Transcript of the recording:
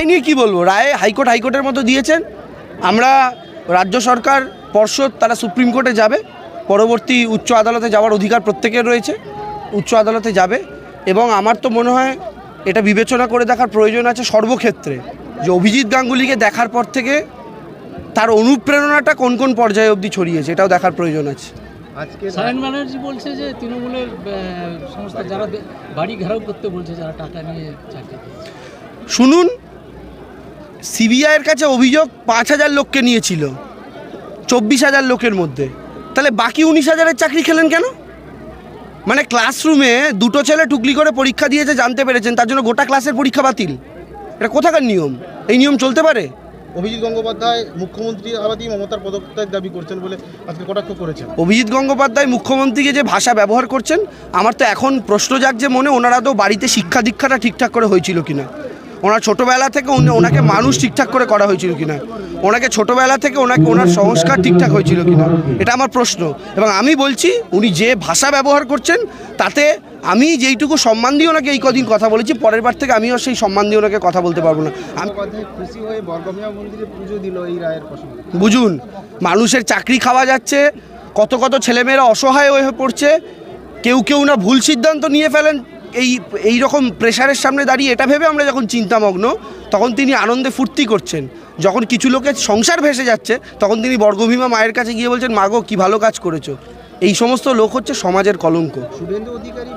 রায় নিয়ে কী বলব? রায়ে হাইকোর্ট হাইকোর্টের মতো দিয়েছেন। আমরা রাজ্য সরকার পর্ষদ তারা সুপ্রিম কোর্টে যাবে। পরবর্তী উচ্চ আদালতে যাওয়ার অধিকার প্রত্যেকের রয়েছে। উচ্চ আদালতে যাবে এবং আমার তো মনে হয় এটা বিবেচনা করে দেখার প্রয়োজন আছে সর্বক্ষেত্রে। যে অভিজিৎ গাঙ্গুলিকে দেখার পর থেকে তার অনুপ্রেরণাটা কোন কোন পর্যায়ে অবধি ছড়িয়েছে এটাও দেখার প্রয়োজন আছে। আজকে সায়ন ব্যানার্জি বলছে যে তৃণমূলের সংস্থা যারা বাড়ি ঘেরাও করতে বলছে যারা টাকা নিয়ে চাকরি শুনুন সিবিআইয়ের কাছে অভিযোগ পাঁচ হাজার লোককে নিয়েছিল চব্বিশ হাজার লোকের মধ্যে। তাহলে বাকি উনিশ হাজারের চাকরি খেলেন কেন? মানে ক্লাসরুমে দুটো ছেলে টুকলি করে পরীক্ষা দিয়েছে জানতে পেরেছেন তার জন্য গোটা ক্লাসের পরীক্ষা বাতিল। এটা কোথাকার নিয়ম? এই নিয়ম চলতে পারে? অভিজিৎ গঙ্গোপাধ্যায় মুখ্যমন্ত্রী আবাদি মমতার পদত্যাগ দাবি করছেন বলে আজকে কটাক্ষ করেছেন? অভিজিৎ গঙ্গোপাধ্যায় মুখ্যমন্ত্রীকে যে ভাষা ব্যবহার করছেন আমার তো এখন প্রশ্ন জাগছে মনে ওনারা তো বাড়িতে শিক্ষা দীক্ষাটা ঠিকঠাক করে হয়েছিল কিনা। ওনার ছোটোবেলা থেকে ওনাকে মানুষ ঠিকঠাক করে করা হয়েছিল কিনা? ওনাকে ছোটোবেলা থেকে ওনাকে ওনার সংস্কার ঠিকঠাক হয়েছিল কিনা? এটা আমার প্রশ্ন। এবং আমি বলছি উনি যে ভাষা ব্যবহার করছেন তাতে আমি যেইটুকু সম্মান দিয়ে ওনাকে এই কদিন কথা বলেছি পরের বার থেকে আমিও সেই সম্মান দিয়ে ওনাকে কথা বলতে পারব না। আমি খুশি হয়ে বর্গমিয়া মন্দিরে পুজো দিল এই রায়ের বুঝুন মানুষের চাকরি খাওয়া যাচ্ছে কত কত ছেলেমেয়েরা অসহায় হয়ে পড়ছে কেউ কেউ না ভুল সিদ্ধান্ত নিয়ে ফেলেন এই এই রকম প্রেশারের সামনে দাঁড়িয়ে এটা ভেবে আমরা যখন চিন্তামগ্ন, তখন তিনি আনন্দে ফুর্তি করছেন। যখন কিছু লোকের সংসার ভেসে যাচ্ছে, তখন তিনি বর্গভীমা মায়ের কাছে গিয়ে বলছেন মাগো কি ভালো কাজ করেছ। এই সমস্ত লোক হচ্ছে সমাজের কলঙ্ক। শুভেন্দু অধিকারী